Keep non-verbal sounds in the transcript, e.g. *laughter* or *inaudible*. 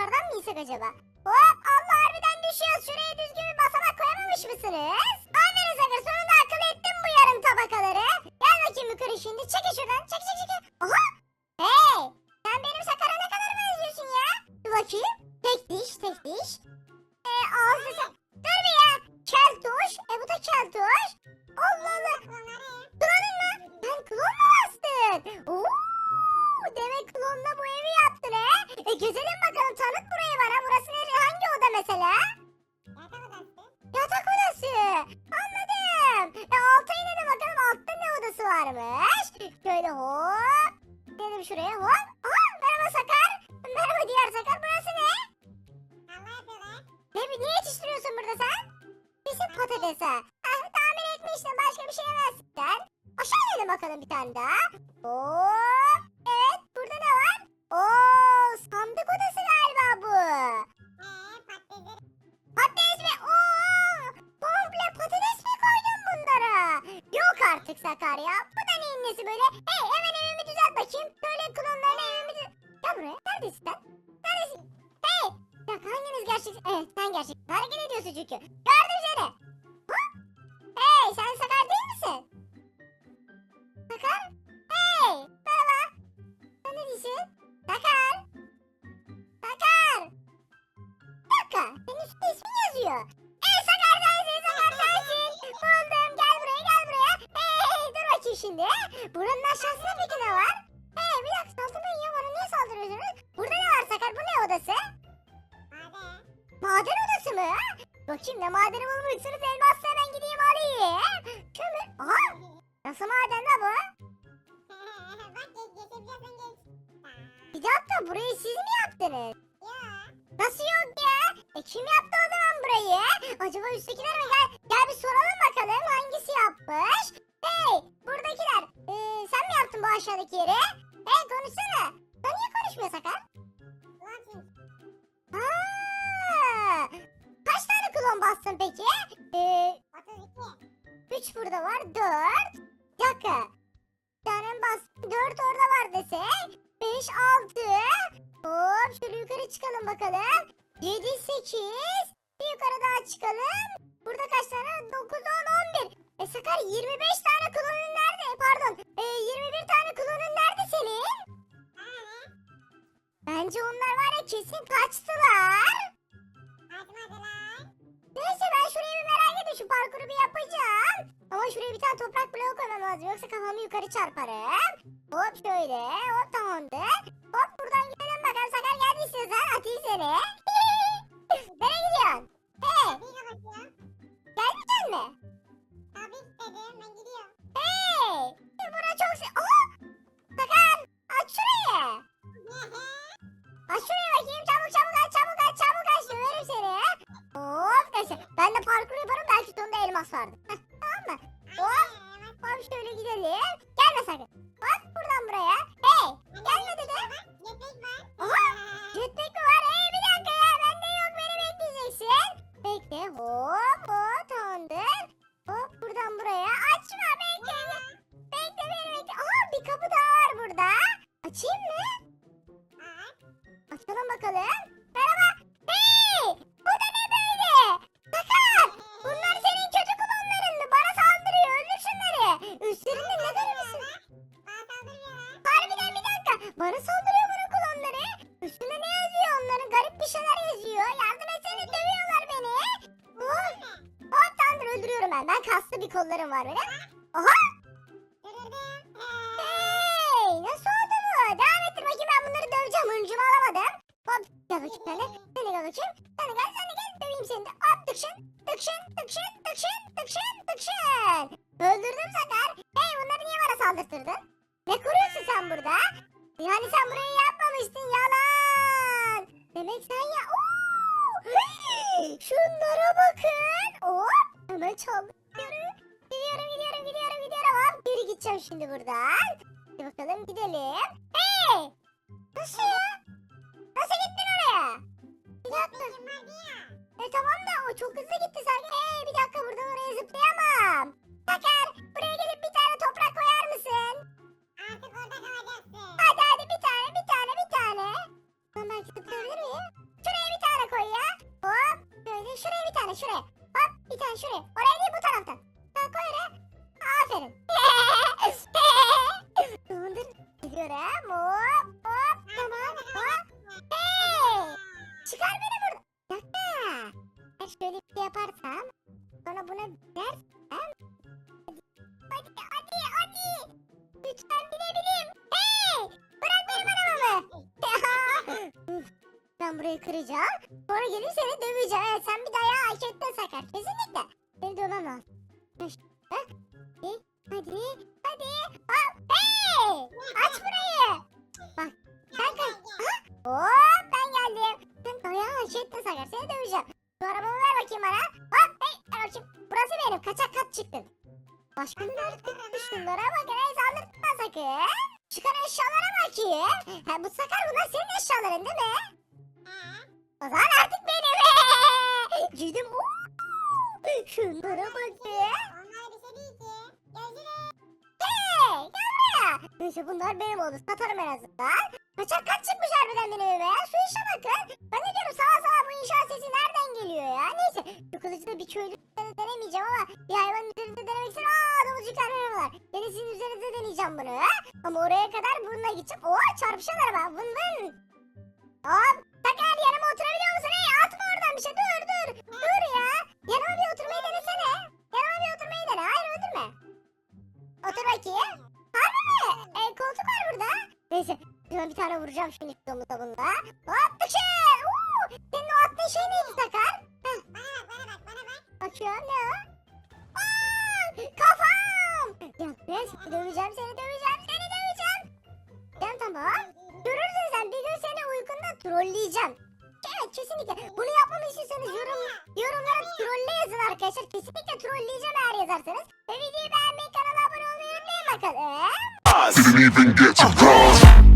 yukarıdan mı insek acaba? Hop Allah harbiden düşüyoruz. Şuraya düzgün bir basamak koyamamış mısınız? Aferin Sakar sonunda akıl ettim bu yarım tabakaları. Gel bakayım yukarı şimdi. Çekil şuradan. Çek çek çek. Aha. Hey. Sen benim Sakar'a ne kadar benziyorsun ya? Dur bakayım. Tek diş tek diş. Ee, ağzı klonla bu evi yaptın he? E gezelim bakalım tanıt burayı bana. Burası ne? Hangi oda mesela? Yatak odası. Anladım. E alta inelim bakalım altta ne odası varmış. Şöyle hop. Dedim şuraya hop. Aha merhaba Sakar. Merhaba diğer Sakar. Burası ne? Ne, ne yetiştiriyorsun burada sen? Bizim patatese. Gerçek? Evet sen gerçek. Hareket ediyorsun çünkü. Gördüm seni. Hey sen Sakar değil misin? Sakar? Hey. Merhaba. Sen ne diyorsun? Sakar. Sakar. Bir. Senin üstünde ismin yazıyor. Ey Sakar sensin, Sakar sensin. Buldum. Gel buraya, gel buraya. Hey, dur bakayım şimdi. Buranın aşağısında peki ne var? Odası mı? Bakayım ne madeni bulmuşsunuz. Elmasla hemen gideyim alayım. Kömür. Aha. Nasıl maden la bu? Bir dakika burayı siz mi yaptınız? Nasıl yok ya? E kim yaptı o zaman burayı? Acaba üsttekiler mi? Gel, gel bir soralım bakalım hangisi yapmış? Hey buradakiler e, sen mi yaptın bu aşağıdaki yeri? Hey konuşsana. Sen niye konuşmuyor Sakar? Bastın peki? Ee, 3 burada var 4. Bir dakika. Bir tane bas 4 orada var desek. 5 6. Hop şöyle yukarı çıkalım bakalım. 7 8. Bir yukarı daha çıkalım. Burada kaç tane? 9 10 11. E Sakar 25 tane klonun nerede? Pardon. E, 21 tane klonun nerede senin? Bence onlar var ya kesin kaçtılar. Tane toprak bloğu koymam lazım. Yoksa kafamı yukarı çarparım. Hop şöyle. Hop tamamdır. Hop buradan gidelim bakalım. Sakar geldi istiyorsan atayım seni. *laughs* Nereye gidiyorsun? Hey gelmeyecek mi? Hey. Bura çok se... Aha! Sakar aç şurayı. Aç şuraya bakayım. Çabuk çabuk aç çabuk aç çabuk aç. Döverim seni. Hop neyse. Ben de parkur yaparım. Belki sonunda elmas vardır. Tamam mı? Hop. Hop şöyle gidelim. Gelme sakın. Hop buradan buraya. Hey. Gelme dedim. Aha. Jetpack mi var? Ben kaslı bir kollarım var benim. Aha! Hey! Nasıl oldu bu? Devam ettir bakayım ben bunları döveceğim. Hıncımı alamadım. Hop gel bakayım sen de. Sen de gel bakayım. Sen de gel sen de gel. Döveyim seni de. Hop tıkşın. Tıkşın. Tıkşın. Tıkşın. Tıkşın. Tıkşın. Öldürdüm Sakar. Hey bunları niye bana saldırttırdın? Ne kuruyorsun sen burada? Yani sen burayı yapmamıştın. Yalan. Demek sen ya. Oo! Şunlara bakın. Hemen çaldım. Gidiyorum gidiyorum gidiyorum gidiyorum. Hop geri gideceğim şimdi buradan. Hadi bakalım gidelim. Hey! Nasıl ya? Nasıl gittin oraya? Bir dakika. E tamam da o çok hızlı gitti sanki. Hey bir dakika buradan oraya zıplayamam. Burayı kıracağım. Sonra gelip seni döveceğim. Evet sen bir dayağı hak ettin Sakar. Kesinlikle. Seni dövmem lazım. Hadi. Hadi. Hadi. Aa, hey! Aç burayı. Bak. Sen kaç. Hop ben geldim. Sen dayağı hak ettin Sakar. Seni döveceğim. Şu arabamı ver bakayım bana. Hop hey. Ver bakayım. Burası benim. Kaçak kat çıktın. Başka bir yer şunlara bak. Hey saldırtma sakın. Çıkan eşyalara bakayım. Ha, bu sakar bunlar senin eşyaların değil mi? O zaman artık benim. *laughs* Oo! Şunlara bak be. Hey gel buraya. Neyse bunlar benim oldu. Satarım en azından. Kaçak kaç çıkmış harbiden benim evime ya. Şu işe bakın. Ben de diyorum sağa sağa bu inşaat sesi nereden geliyor ya. Neyse şu kılıcı da bir köylü denemeyeceğim ama bir hayvanın üzerinde denemek istiyorum. Aa domuzcuklar merhabalar. Yani sizin üzerinizde deneyeceğim bunu. Ha? Ama oraya kadar bununla gideceğim. Oha çarpışan araba. Vın. Hop. Oturabiliyor musun? Hey atma oradan bir şey. Dur dur. Dur ya. Yanıma bir oturmayı denesene. Yanıma bir oturmayı dene. Hayır öldürme. Otur bakayım. Harbi mi? E, koltuk var burada. Neyse. Şuna bir tane vuracağım şimdi domuza bunda. Hop dışarı. Uuu. Senin o attığın şey neydi Sakar? Heh. Bakıyorum ne o? Aa, kafam. Ya seni döveceğim seni döveceğim seni döveceğim. Tamam tamam. Görürsün sen bir gün seni uykunda trolleyeceğim. Evet kesinlikle. Bunu yapmamı istiyorsanız yorum, yorumlara trolle yazın arkadaşlar. Kesinlikle trolleyeceğim eğer yazarsanız. Ve videoyu beğenmeyi kanala abone olmayı unutmayın bakalım. Didn't even get to cross.